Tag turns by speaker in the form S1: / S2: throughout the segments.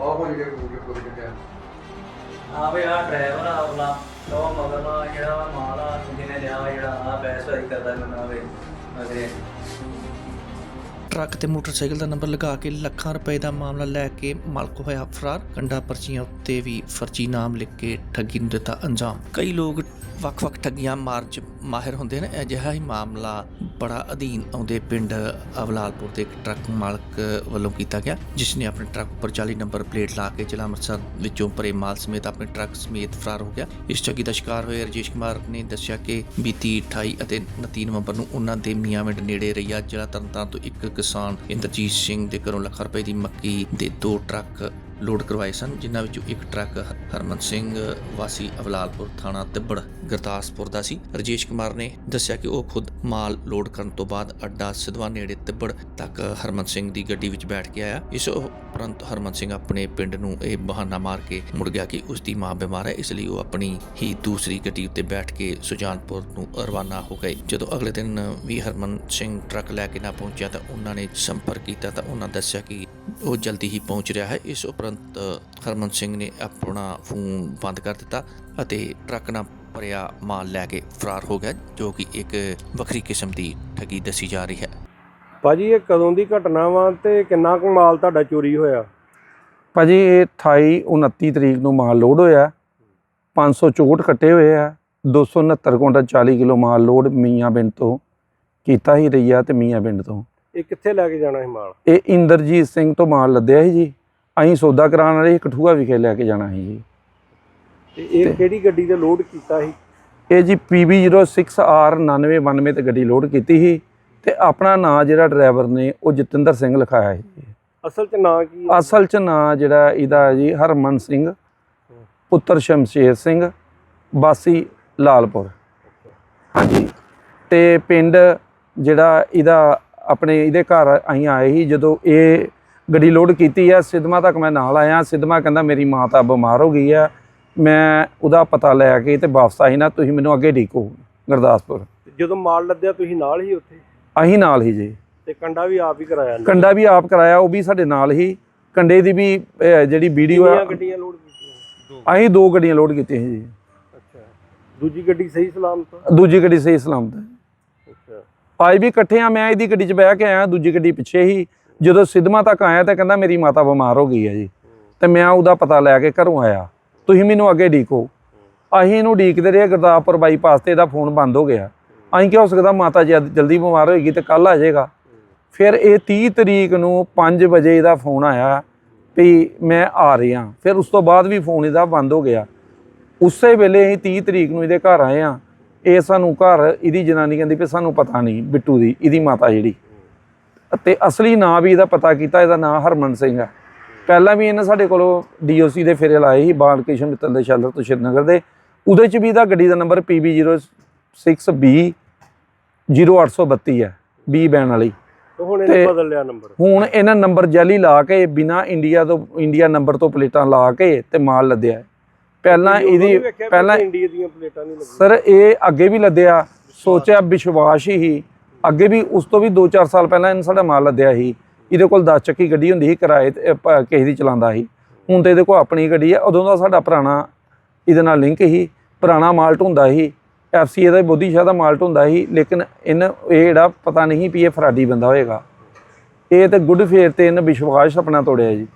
S1: ਕੇ ਪੁੱਤ ਕੱਟਿਆ
S2: ਆ ਵੀ ਆ ਡਰਾਈਵਰ ਆ ਆਪਣਾ ਉਹ ਮਗਰਲਾ ਜਿਹੜਾ ਵਾ ਮਾਲ ਆ ਜਿਹਨੇ ਲਿਆ ਜਿਹੜਾ ਆ ਬੈਸ ਵਾਰੀ ਕਰਦਾ ਮੈਨੂੰ ਵੇ ਅਗਰੇ
S3: ਟਰੱਕ ਤੇ ਮੋਟਰਸਾਈਕਲ ਦਾ ਨੰਬਰ ਲਗਾ ਕੇ ਲੱਖਾਂ ਰੁਪਏ ਦਾ ਮਾਮਲਾ ਲੈ ਕੇ ਮਾਲਕ ਹੋਇਆ ਫਰਾਰ। ਕੰਡਾ ਪਰਚੀਆਂ ਉੱਤੇ ਵੀ ਫਰਜ਼ੀ ਨਾਮ ਲਿਖ ਕੇ ਠੱਗੀ ਨੂੰ ਦਿੱਤਾ ਅੰਜਾਮ। ਕਈ ਲੋਕ ਵੱਖ-ਵੱਖ ਠੱਗੀਆਂ ਮਾਰਨ 'ਚ ਮਾਹਿਰ ਹੁੰਦੇ ਨੇ। ਅਜਿਹਾ ਹੀ ਮਾਮਲਾ ਬੜਾ ਅਧੀਨ ਆਉਂਦੇ ਪਿੰਡ ਅਵਲਾਲਪੁਰ ਦੇ ਇੱਕ ਟਰੱਕ ਮਾਲਕ ਵੱਲੋਂ ਕੀਤਾ ਗਿਆ, ਜਿਸ ਨੇ ਆਪਣੇ ਟਰੱਕ ਉੱਪਰ 40 ਨੰਬਰ ਪਲੇਟ ਲਾ ਕੇ ਜ਼ਿਲ੍ਹਾ ਅੰਮ੍ਰਿਤਸਰ ਵਿੱਚੋਂ ਭਰੇ ਮਾਲ ਸਮੇਤ ਆਪਣੇ ਟਰੱਕ ਸਮੇਤ ਫਰਾਰ ਹੋ ਗਿਆ। ਇਸ ਠੱਗੀ ਦਾ ਸ਼ਿਕਾਰ ਹੋਏ ਰਜੇਸ਼ ਕੁਮਾਰ ਨੇ ਦੱਸਿਆ ਕਿ ਬੀਤੀ 28 ਅਤੇ 29 ਨਵੰਬਰ ਨੂੰ ਉਹਨਾਂ ਦੇ ਮੀਆਂਵਿੰਡ ਨੇੜੇ ਰਈਆ ਜ਼ਿਲ੍ਹਾ ਤਰਨਤਾਰਨ ਤੋਂ ਇੱਕ ਕਿਸਾਨ ਇੰਦਰਜੀਤ ਸਿੰਘ ਦੇ ਘਰੋਂ ਲੱਖਾਂ ਰੁਪਏ ਦੀ ਮੱਕੀ ਦੇ ਦੋ ਟਰੱਕ ਲੋਡ ਕਰਵਾਏ ਸਨ, ਜਿਨ੍ਹਾਂ ਵਿੱਚੋਂ ਇੱਕ ਟਰੱਕ ਹਰਮਨ ਸਿੰਘ, ਵਾਸੀ ਅਵਲਾਲਪੁਰ ਥਾਣਾ ਤਿੱਬੜ, ਗੁਰਦਾਸਪੁਰ ਦਾ ਸੀ। ਰਜੇਸ਼ ਕੁਮਾਰ ਨੇ ਦੱਸਿਆ ਕਿ ਉਹ ਖੁਦ ਮਾਲ ਲੋਡ ਕਰਨ ਤੋਂ ਬਾਅਦ ਅੱਡਾ ਸਿਧਵਾ ਨੇੜੇ ਤਿੱਬੜ ਤੱਕ ਹਰਮਨ ਸਿੰਘ ਦੀ ਗੱਡੀ ਵਿੱਚ ਬੈਠ ਕੇ ਆਇਆ। ਇਸ ਉਪਰੰਤ ਹਰਮਨ ਸਿੰਘ ਆਪਣੇ ਪਿੰਡ ਨੂੰ ਇਹ ਬਹਾਨਾ ਮਾਰ ਕੇ ਮੁੜ ਗਿਆ ਕਿ ਉਸ ਦੀ ਮਾਂ ਬਿਮਾਰ ਹੈ, ਇਸ ਲਈ ਉਹ ਆਪਣੀ ਹੀ ਦੂਸਰੀ ਗੱਡੀ ਉੱਤੇ ਬੈਠ ਕੇ ਸੁਜਾਨਪੁਰ ਨੂੰ ਰਵਾਨਾ ਹੋ ਗਏ। ਜਦੋਂ ਅਗਲੇ ਦਿਨ ਵੀ ਹਰਮਨ ਸਿੰਘ ਟਰੱਕ ਲੈ ਕੇ ਨਾ ਪਹੁੰਚਿਆ ਤਾਂ ਉਹਨਾਂ ਨੇ ਸੰਪਰਕ ਕੀਤਾ ਤਾਂ ਉਹਨਾਂ ਦੱਸਿਆ ਕਿ ਉਹ ਜਲਦੀ ਹੀ ਪਹੁੰਚ ਰਿਹਾ ਹੈ। ਇਸ ਉਪਰੰਤ ਹਰਮਨ ਸਿੰਘ ਨੇ ਆਪਣਾ ਫੋਨ ਬੰਦ ਕਰ ਦਿੱਤਾ ਅਤੇ ਟਰੱਕ ਨਾਲ ਭਰਿਆ ਮਾਲ ਲੈ ਕੇ ਫਰਾਰ ਹੋ ਗਿਆ ਜੋ ਕਿ ਇੱਕ ਵੱਖਰੀ ਕਿਸਮ ਦੀ ਠੱਗੀ ਦੱਸੀ ਜਾ ਰਹੀ ਹੈ।
S4: ਭਾਜੀ ਇਹ ਕਦੋਂ ਦੀ ਘਟਨਾ ਵਾ ਤੇ ਕਿੰਨਾ ਕੁ ਮਾਲ ਤੁਹਾਡਾ ਚੋਰੀ ਹੋਇਆ?
S5: ਭਾਜੀ ਇਹ 28 29 ਤਰੀਕ ਨੂੰ ਮਾਲ ਲੋਡ ਹੋਇਆ। 564 ਕੱਟੇ ਹੋਏ ਆ। 269 ਕੁਇੰਟਲ 40 ਕਿਲੋ ਮਾਲ ਲੋਡ ਮੀਆਂ ਪਿੰਡ ਤੋਂ ਕੀਤਾ ਹੀ ਰਈਆ ਤੇ ਮੀਆਂ ਪਿੰਡ ਤੋਂ।
S4: ਇਹ ਕਿੱਥੇ ਲੈ ਕੇ ਜਾਣਾ ਸੀ ਮਾਲ?
S5: ਇਹ ਇੰਦਰਜੀਤ ਸਿੰਘ ਤੋਂ ਮਾਲ ਲੱਦਿਆ ਸੀ ਜੀ। ਅਸੀਂ ਸੌਦਾ ਕਰਾਉਣ ਵਾਲੇ ਕਠੂਆ ਵਿਖੇ ਲੈ ਕੇ ਜਾਣਾ ਸੀ ਜੀ।
S4: ਤੇ ਇਹ ਕਿਹੜੀ ਗੱਡੀ ਤੇ ਲੋਡ ਕੀਤਾ ਸੀ?
S5: ਇਹ ਜੀ PB06R 9992 ਤੇ ਗੱਡੀ ਲੋਡ ਕੀਤੀ ਸੀ ਤੇ ਆਪਣਾ ਨਾਂ ਜਿਹੜਾ ਡਰਾਈਵਰ ਨੇ ਉਹ ਜਤਿੰਦਰ ਸਿੰਘ ਲਿਖਾਇਆ ਸੀ।
S4: ਅਸਲ 'ਚ ਨਾਂ ਕੀ?
S5: ਅਸਲ ਚ ਨਾਂ ਜਿਹੜਾ ਇਹਦਾ ਜੀ ਹਰਮਨ ਸਿੰਘ ਪੁੱਤਰ ਸ਼ਮਸ਼ੇਰ ਸਿੰਘ ਬਾਸੀ ਲਾਲਪੁਰ। ਹਾਂਜੀ। ਤੇ ਪਿੰਡ ਜਿਹੜਾ ਇਹਦਾ ਆਪਣੇ ਇਹਦੇ ਘਰ ਅਸੀਂ ਆਏ ਸੀ ਜਦੋਂ ਇਹ ਗੱਡੀ ਲੋਡ ਕੀਤੀ ਆ ਸਿਦਮਾ ਤੱਕ ਮੈਂ ਨਾਲ ਆਇਆ। ਸਿਦਮਾ ਕਹਿੰਦਾ ਮੇਰੀ ਮਾਂ ਤਾਂ ਬਿਮਾਰ ਹੋ ਗਈ ਆ। ਮੈਂ ਉਹਦਾ ਪਤਾ ਲੈ ਕੇ ਤੇ ਵਾਪਸ ਆਈ ਨਾ ਤੁਸੀਂ ਮੈਨੂੰ ਅੱਗੇ ਢੀਕੋ ਗੁਰਦਾਸਪੁਰ।
S4: ਜਦੋਂ ਮਾਲ ਲੱਦਿਆ ਤੁਸੀਂ ਨਾਲ ਹੀ ਉੱਥੇ?
S5: ਅਸੀਂ ਨਾਲ ਹੀ ਜੀ।
S4: ਤੇ ਕੰਡਾ ਵੀ ਆਪ ਹੀ ਕਰਾਇਆ
S5: ਕੰਡਾ ਵੀ ਆਪ ਕਰਾਇਆ ਉਹ ਵੀ ਸਾਡੇ ਨਾਲ ਹੀ। ਕੰਡੇ ਦੀ ਵੀ ਜਿਹੜੀ ਵੀਡੀਓ ਆ
S4: ਗੱਡੀਆਂ ਲੋਡ ਕੀਤੀਆਂ?
S5: ਅਸੀਂ ਦੋ ਗੱਡੀਆਂ ਲੋਡ ਕੀਤੀਆਂ ਜੀ।
S4: ਅੱਛਾ। ਦੂਜੀ ਗੱਡੀ ਸਹੀ ਸਲਾਮਤ?
S5: ਦੂਜੀ ਗੱਡੀ ਸਹੀ ਸਲਾਮਤ। ਅੱਜ ਵੀ ਇਕੱਠੇ ਆ, ਮੈਂ ਇਹਦੀ ਗੱਡੀ 'ਚ ਬਹਿ ਕੇ ਆਇਆ, ਦੂਜੀ ਗੱਡੀ ਪਿੱਛੇ ਹੀ। ਜਦੋਂ ਸਿਦਮਾ ਤੱਕ ਆਇਆ ਤਾਂ ਕਹਿੰਦਾ ਮੇਰੀ ਮਾਤਾ ਬਿਮਾਰ ਹੋ ਗਈ ਹੈ ਜੀ। ਤੇ ਮੈਂ ਉਹਦਾ ਪਤਾ ਲੈ ਕੇ ਘਰੋਂ ਆਇਆ। ਤੁਸੀਂ ਮੈਨੂੰ ਅੱਗੇ ਢੀਕੋ ਅਸੀਂ ਇਹਨੂੰ ਢੀਕਦੇ ਰਹੇ, ਗੁਰਦਾਸਪੁਰ ਬਾਈਪਾਸ ਤੇ ਇਹਦਾ ਫੋਨ ਬੰਦ ਹੋ ਗਿਆ। ਅਸੀਂ ਕਿਹਾ, ਹੋ ਸਕਦਾ ਮਾਤਾ ਜੀ ਅੱਜ ਜਲਦੀ ਬਿਮਾਰ ਹੋਏਗੀ ਤੇ ਕੱਲ ਆ ਜਾਏਗਾ। ਫਿਰ ਇਹ 30 ਤਰੀਕ ਨੂੰ 5 ਵਜੇ ਇਹਦਾ ਫੋਨ ਆਇਆ ਵੀ ਮੈਂ ਆ ਰਿਹਾ। ਫਿਰ ਉਸ ਤੋਂ ਬਾਅਦ ਵੀ ਫੋਨ ਇਹਦਾ ਬੰਦ ਹੋ ਗਿਆ। ਉਸੇ ਵੇਲੇ ਅਸੀਂ 30 ਤਰੀਕ ਨੂੰ ਇਹਦੇ ਘਰ ਆਏ ਆ ਇਹ ਸਾਨੂੰ ਘਰ ਇਹਦੀ ਜਨਾਨੀ ਕਹਿੰਦੀ ਵੀ ਸਾਨੂੰ ਪਤਾ ਨਹੀਂ ਬਿੱਟੂ ਦੀ ਇਹਦੀ ਮਾਤਾ ਜਿਹੜੀ। ਤੇ ਅਸਲੀ ਨਾਂ ਵੀ ਇਹਦਾ ਪਤਾ ਕੀਤਾ ਇਹਦਾ ਨਾਂ ਹਰਮਨ ਸਿੰਘ ਹੈ ਪਹਿਲਾਂ ਵੀ ਇਹਨੇ ਸਾਡੇ ਕੋਲੋਂ ਡੀਓਸੀ ਦੇ ਫੇਰੇ ਲਾਏ ਸੀ ਬਾਲ ਕ੍ਰਿਸ਼ਨ ਮਿੱਤਲ ਦੇ ਸ਼ੈਲਰ ਤੋਂ ਸ਼੍ਰੀਨਗਰ ਦੇ। ਉਹਦੇ ਚ ਵੀ ਇਹਦਾ ਗੱਡੀ ਦਾ ਨੰਬਰ PB06B 0832 ਹੈ B ਬੈਨ ਵਾਲੀ।
S4: ਹੁਣ ਇਹਨੇ ਬਦਲ ਲਿਆ ਨੰਬਰ।
S5: ਹੁਣ ਇਹਨਾਂ ਨੰਬਰ ਜਾਲੀ ਲਾ ਕੇ ਬਿਨਾ ਇੰਡੀਆ ਤੋਂ ਇੰਡੀਆ ਨੰਬਰ ਤੋਂ ਪਲੇਟਾਂ ਲਾ ਕੇ ਤੇ ਮਾਲ ਲੱਦਿਆ। ਪਹਿਲਾਂ ਇਹਦੀ ਪਹਿਲਾਂ
S4: ਇੰਡੀਆ ਦੀਆਂ ਪਲੇਟਾਂ ਨਹੀਂ ਲੱਗੀਆਂ।
S5: ਸਰ ਇਹ ਅੱਗੇ ਵੀ ਲੱਦਿਆ ਸੋਚਿਆ ਵਿਸ਼ਵਾਸ ਹੀ ਅੱਗੇ ਵੀ ਉਸ ਤੋਂ ਵੀ 2-4 ਸਾਲ ਪਹਿਲਾਂ ਇਹਨੇ ਸਾਡਾ ਮਾਲ ਲੱਦਿਆ ਸੀ। ਇਹਦੇ ਕੋਲ 10 ਚੱਕੀ ਗੱਡੀ ਹੁੰਦੀ ਸੀ ਕਿਰਾਏ ਤੇ ਕਿਸੇ ਦੀ ਚਲਾਉਂਦਾ ਸੀ। ਹੁਣ ਤੇ ਇਹਦੇ ਕੋਲ ਆਪਣੀ ਗੱਡੀ ਹੈ ਉਦੋਂ ਦਾ ਸਾਡਾ ਪੁਰਾਣਾ ਇਹਦੇ ਨਾਲ ਲਿੰਕ ਸੀ। ਪੁਰਾਣਾ ਮਾਲਟ ਹੁੰਦਾ ਸੀ। ਐਫਸੀਏ ਦਾ ਬੋਧੀ ਸ਼ਾਹ ਦਾ ਮਾਲਟ ਹੁੰਦਾ ਸੀ ਲੇਕਿਨ ਇਹਨ ਇਹ ਜਿਹੜਾ ਪਤਾ ਨਹੀਂ ਵੀ ਇਹ ਫਰਾਡੀ ਬੰਦਾ ਹੋਏਗਾ। ਇਹ ਤੇ ਗੁੱਡ ਫੇਰ ਤੇ ਇਹਨੇ ਵਿਸ਼ਵਾਸ ਆਪਣਾ ਤੋੜਿਆ ਜੀ।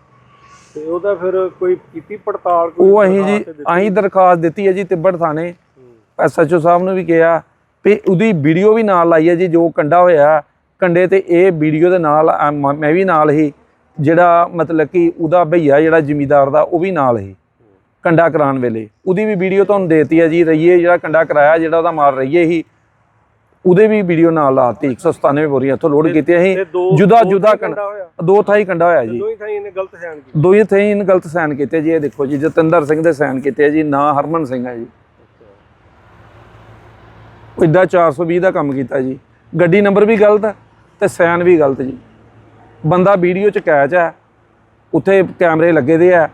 S4: ਤੇ ਉਹਦਾ ਫਿਰ ਕੋਈ ਕੀਤੀ ਪੜਤਾਲ ਕੋਈ
S5: ਉਹ ਅਸੀਂ ਜੀ? ਅਸੀਂ ਦਰਖਾਸਤ ਦਿੱਤੀ ਹੈ ਜੀ ਤਿੱਬੜ ਥਾਣੇ। ਐਸਐਚਓ ਸਾਹਿਬ ਨੂੰ ਵੀ ਕਿਹਾ ਵੀ ਉਹਦੀ ਵੀਡੀਓ ਵੀ ਨਾਲ ਲਾਈ ਹੈ ਜੀ ਜੋ ਕੰਡਾ ਹੋਇਆ ਕੰਡੇ ਤੇ ਇਹ ਵੀਡੀਓ ਦੇ ਨਾਲ ਮ- ਮੈਂ ਵੀ ਨਾਲ ਹੀ ਜਿਹੜਾ ਮਤਲਬ ਕਿ ਉਹਦਾ ਭਈਆ ਜਿਹੜਾ ਜ਼ਿਮੀਦਾਰ ਦਾ ਉਹ ਵੀ ਨਾਲ ਹੀ। ਕੰਡਾ ਕਰਾਉਣ ਵੇਲੇ। ਉਹਦੀ ਵੀ ਵੀਡੀਓ ਤੁਹਾਨੂੰ ਦੇਤੀ ਹੈ ਜੀ ਰਈਏ ਜਿਹੜਾ ਕੰਡਾ ਕਰਾਇਆ ਜਿਹੜਾ ਉਹਦਾ ਮਾਰ ਰਈਏ ਹੀ ਉਹਦੇ ਵੀ ਵੀਡੀਓ ਨਾਲ ਲਾਤੀ 197 ਬੋਰੀਆਂ ਇੱਥੋਂ ਲੋਡ ਕੀਤੀਆਂ
S4: ਤੇ
S5: ਸੀ
S4: ਦੋ-
S5: ਜੁਦਾ
S4: ਦੋ
S5: ਜੁਦਾ ਦੋ ਥਾਈ ਕੰਡਾ ਹੋਇਆ ਜੀ।
S4: ਦੋਈ ਥਾਈ ਇਹਨੇ ਗਲਤ ਸਾਈਨ ਕੀਤਾ।
S5: ਦੋਈ ਥਾਈ ਇਹਨ ਗਲਤ ਸਾਈਨ ਕੀਤੇ ਜੀ ਇਹ ਦੇਖੋ ਜੀ ਜਤਿੰਦਰ ਸਿੰਘ ਦੇ ਸਾਈਨ ਕੀਤੇ ਜੀ ਨਾਂ ਹਰਮਨ ਸਿੰਘ ਹੈ ਜੀ। ਇੱਦਾਂ 420 ਦਾ ਕੰਮ ਕੀਤਾ ਜੀ। ਗੱਡੀ ਨੰਬਰ ਵੀ ਗਲਤ ਹੈ ਤੇ ਸਾਈਨ ਵੀ ਗਲਤ ਜੀ। ਬੰਦਾ ਵੀਡੀਓ ਚ ਕੈਚ ਹੈ ਉੱਥੇ ਕੈਮਰੇ ਲੱਗੇ ਦੇ ਆ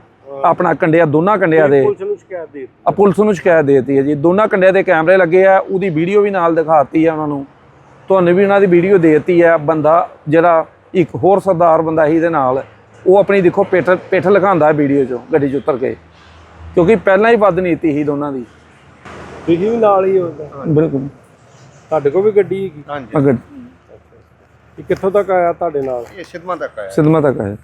S5: ਆਪਣਾ ਕੰਡਿਆ ਦੋਨਾਂ ਕੰਡਿਆਂ ਦੇ।
S4: ਪੁਲਿਸ ਨੂੰ ਸ਼ਿਕਾਇਤ ਦੇ ਦਿੱਤੀ।
S5: ਪੁਲਿਸ ਨੂੰ ਸ਼ਿਕਾਇਤ ਦੇ ਦਿੱਤੀ ਹੈ ਜੀ। ਦੋਨਾਂ ਕੰਡਿਆਂ ਦੇ ਕੈਮਰੇ ਲੱਗੇ ਆ ਉਹਦੀ ਵੀਡੀਓ ਵੀ ਨਾਲ ਦਿਖਾਤੀ ਆ ਉਹਨਾਂ ਨੂੰ। ਤੁਹਾਨੂੰ ਵੀ ਉਹਨਾਂ ਦੀ ਵੀਡੀਓ ਦੇ ਦਿੱਤੀ ਆ। ਬੰਦਾ ਜਿਹੜਾ ਇੱਕ ਹੋਰ ਸਰਦਾਰ ਬੰਦਾ ਹੀ ਦੇ ਨਾਲ ਉਹ ਆਪਣੀ ਦੇਖੋ ਪੇਠ ਪੇਠ ਲਗਾਉਂਦਾ ਵੀਡੀਓ 'ਚ ਗੱਡੀ 'ਚ ਉਤਰ ਕੇ। ਕਿਉਂਕਿ ਪਹਿਲਾਂ ਹੀ ਵੱਧ ਨੀਤੀ ਸੀ ਦੋਨਾਂ ਦੀ।
S4: ਤੁਸੀਂ ਵੀ ਨਾਲ ਹੀ ਹੋ
S5: ਬਿਲਕੁਲ।
S4: ਤੁਹਾਡੇ ਕੋਲ ਵੀ ਗੱਡੀ ਹੈਗੀ?
S1: ਹਾਂਜੀ।
S4: ਇਹ ਕਿੱਥੋਂ ਤੱਕ ਆਇਆ ਤੁਹਾਡੇ ਨਾਲ?
S1: ਇਹ ਸਿਦਮਾ ਤੱਕ ਆਇਆ।
S5: ਸਿਦਮਾ ਤੱਕ ਆਇਆ।